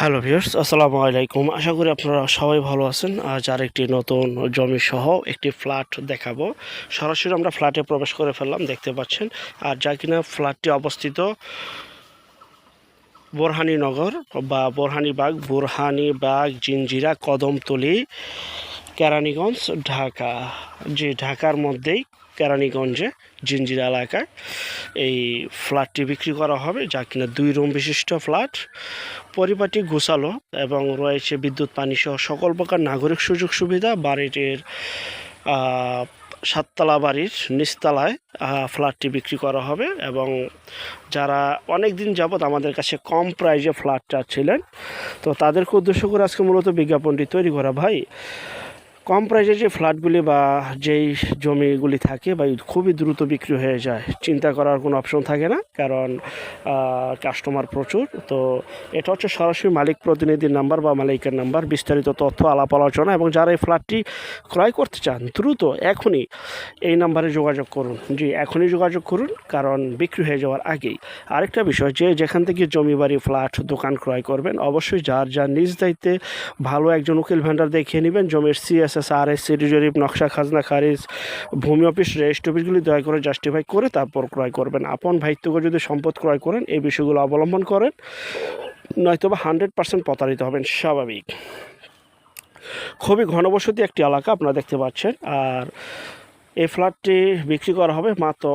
Hello viewers, আসসালামু আলাইকুম। আশা করি আপনারা সবাই ভালো আছেন। আজ আর একটি নতুন জমি সহ একটি ফ্ল্যাট দেখাবো। সরাসরি আমরা ফ্ল্যাটে প্রবেশ করে ফেললাম, দেখতে পাচ্ছেন। আর যা কিনা ফ্ল্যাটটি অবস্থিত বোরহানিনগর বা বোরহানিবাগ বোরহানিবাগ জিঞ্জিরা কদমতলি, কেরানীগঞ্জ, ঢাকা। যে ঢাকার মধ্যেই কেরানীগঞ্জে জিঞ্জিরা এলাকায় এই ফ্ল্যাটটি বিক্রি করা হবে, যা কিনা দুই রুম বিশিষ্ট ফ্ল্যাট। পরিপাটি গোছালো এবং রয়েছে বিদ্যুৎ, পানি সহ সকল প্রকার নাগরিক সুযোগ সুবিধা। বাড়িটির সাততলা বাড়ির নিচতলায় ফ্ল্যাটটি বিক্রি করা হবে এবং যারা অনেক দিন যাবৎ আমাদের কাছে কম প্রাইজে ফ্ল্যাটটা ছিলেন, তো তাদেরকে উদ্দেশ্য করে আজকে মূলত বিজ্ঞাপনটি তৈরি করা। ভাই কম প্রাইসে যে ফ্ল্যাটগুলি বা যেই জমিগুলি থাকে বা খুবই দ্রুত বিক্রি হয়ে যায়, চিন্তা করার কোনো অপশন থাকে না। কারণ কাস্টমার প্রচুর। তো এটা হচ্ছে সরাসরি মালিক প্রতিনিধির নাম্বার বা মালিকের নাম্বার বিস্তারিত তথ্য, আলাপ আলোচনা এবং যারা এই ফ্ল্যাটটি ক্রয় করতে চান, দ্রুত এখনই এই নাম্বারে যোগাযোগ করুন। জি, এখনই যোগাযোগ করুন, কারণ বিক্রি হয়ে যাওয়ার আগেই। আরেকটা বিষয়, যে যেখান থেকে জমি বাড়ি ফ্ল্যাট দোকান ক্রয় করবেন, অবশ্যই যার যার নিজ দায়িত্বে ভালো একজন উকিল ভেন্ডার দেখিয়ে নেবেন, জমির সিএসএস আর এস সিটি জরিপ নকশা খাজনা খারিজ, ভূমি অফিস রেজিস্ট অফিসগুলি দয়া করে জাস্টিফাই করে তারপর ক্রয় করবেন। আপন ভাইত্যকে যদি সম্পদ ক্রয় করেন, এই বিষয়গুলো অবলম্বন করেন নয়তো বা হান্ড্রেড পার্সেন্ট প্রতারিত হবেন, স্বাভাবিক। খুবই ঘনবসতি একটি এলাকা আপনারা দেখতে পাচ্ছেন, আর এই ফ্ল্যাটটি বিক্রি করা হবে মাত্র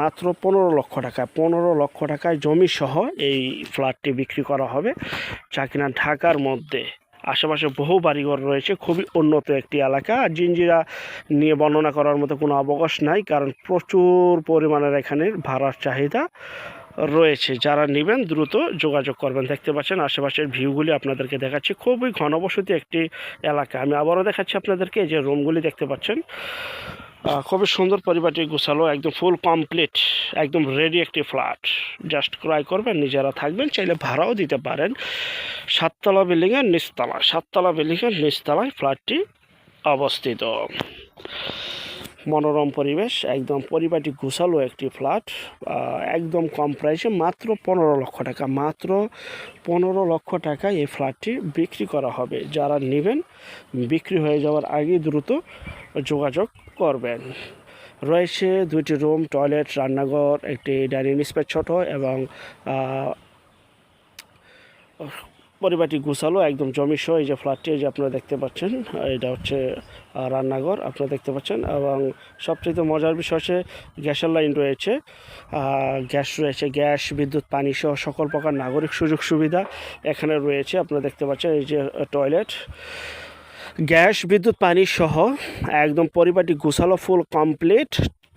মাত্র পনেরো লক্ষ টাকায়। পনেরো লক্ষ টাকায় জমি সহ এই ফ্ল্যাটটি বিক্রি করা হবে, যা কিনা ঢাকার মধ্যে। আশেপাশে বহু বাড়িঘর রয়েছে, খুবই উন্নত একটি এলাকা। জিঞ্জিরা নিয়ে বর্ণনা করার মতো কোনো অবকাশ নাই, কারণ প্রচুর পরিমাণের এখানে ভাড়ার চাহিদা রয়েছে। যারা নেবেন দ্রুত যোগাযোগ করবেন। দেখতে পাচ্ছেন আশেপাশের ভিউগুলি আপনাদেরকে দেখাচ্ছি। খুবই ঘনবসতি একটি এলাকা। আমি আবারও দেখাচ্ছি আপনাদেরকে যে রুমগুলি দেখতে পাচ্ছেন। খুবই সুন্দর পরিবারটি গোছালো, একদম ফুল কমপ্লিট একদম রেডি একটি ফ্ল্যাট জাস্ট ক্রয় করবেন, নিজেরা থাকবেন, চাইলে ভাড়াও দিতে পারেন। সাততলা বিল্ডিংয়ের নিচতলা সাততলা বিল্ডিংয়ের নিচতলায় ফ্ল্যাটটি অবস্থিত। মনোরম পরিবেশ, একদম পরিবারটি গোছালো একটি ফ্ল্যাট একদম কম প্রাইসে মাত্র পনেরো লক্ষ টাকা, মাত্র পনেরো লক্ষ টাকায় এই ফ্ল্যাটটি বিক্রি করা হবে। যারা নেবেন, বিক্রি হয়ে যাওয়ার আগে দ্রুত যোগাযোগ করবেন। রয়েছে দুইটি রুম, টয়লেট, রান্নাঘর, একটি ডাইনিং স্পেস ছোট এবং পরিবারটি গুছালো, একদম জমি সহ এই যে ফ্ল্যাটটি এই যে আপনারা দেখতে পাচ্ছেন, এটা হচ্ছে রান্নাঘর আপনারা দেখতে পাচ্ছেন, এবং সবচেয়ে মজার বিষয় হচ্ছে গ্যাসের লাইন রয়েছে গ্যাস রয়েছে, গ্যাস, বিদ্যুৎ, পানি সহ সকল প্রকার নাগরিক সুযোগ সুবিধা এখানে রয়েছে, আপনারা দেখতে পাচ্ছেন এই যে টয়লেট গ্যাস, বিদ্যুৎ, পানি সহ একদম পরিবারটি গোছালো ফুল কমপ্লিট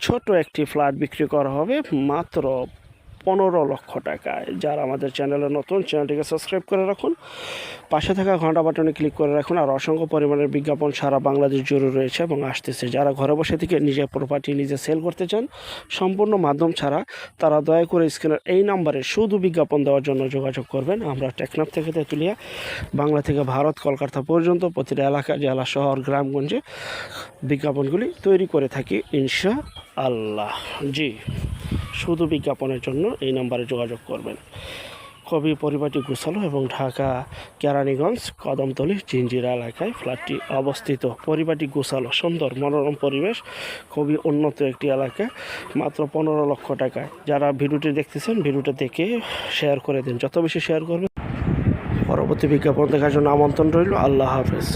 ছোট একটি ফ্ল্যাট বিক্রি করা হবে, মাত্র পনেরো লক্ষ টাকায়। যারা আমাদের চ্যানেলে নতুন, চ্যানেলটিকে সাবস্ক্রাইব করে রাখুন। পাশে থাকা ঘণ্টা বাটনে ক্লিক করে রাখুন আর অসংখ্য পরিমাণের বিজ্ঞাপন সারা বাংলাদেশ জুড়ে রয়েছে এবং আসতেছে। যারা ঘরে বসে থেকে নিজের প্রপার্টি নিজে সেল করতে চান, সম্পূর্ণ মাধ্যম ছাড়া তারা দয়া করে স্ক্রিনের এই নাম্বারে শুধু বিজ্ঞাপন দেওয়ার জন্য যোগাযোগ করবেন। আমরা টেকনাফ থেকে তেঁতুলিয়া, বাংলা থেকে ভারত, কলকাতা পর্যন্ত প্রতিটা এলাকা, জেলা, শহর, গ্রামগঞ্জে বিজ্ঞাপনগুলি তৈরি করে থাকি ইনশা আল্লাহ জি। শুধু বিজ্ঞাপনের জন্য এই নাম্বারে যোগাযোগ করবেন। কবি পরিবারটি গুছালো এবং ঢাকা কেরানীগঞ্জ কদমতলি জিঞ্জিরা এলাকায় ফ্ল্যাটটি অবস্থিত। পরিবারটি গুছালো সুন্দর, মনোরম পরিবেশ, খুবই উন্নত একটি এলাকা, মাত্র পনেরো লক্ষ টাকায়। যারা ভিডিওটি দেখতেছেন, ভিডিওটা দেখে শেয়ার করে দিন। যত বেশি শেয়ার করবেন, পরবর্তী বিজ্ঞাপন দেখার জন্য আমন্ত্রণ রইল। আল্লাহ হাফেজ।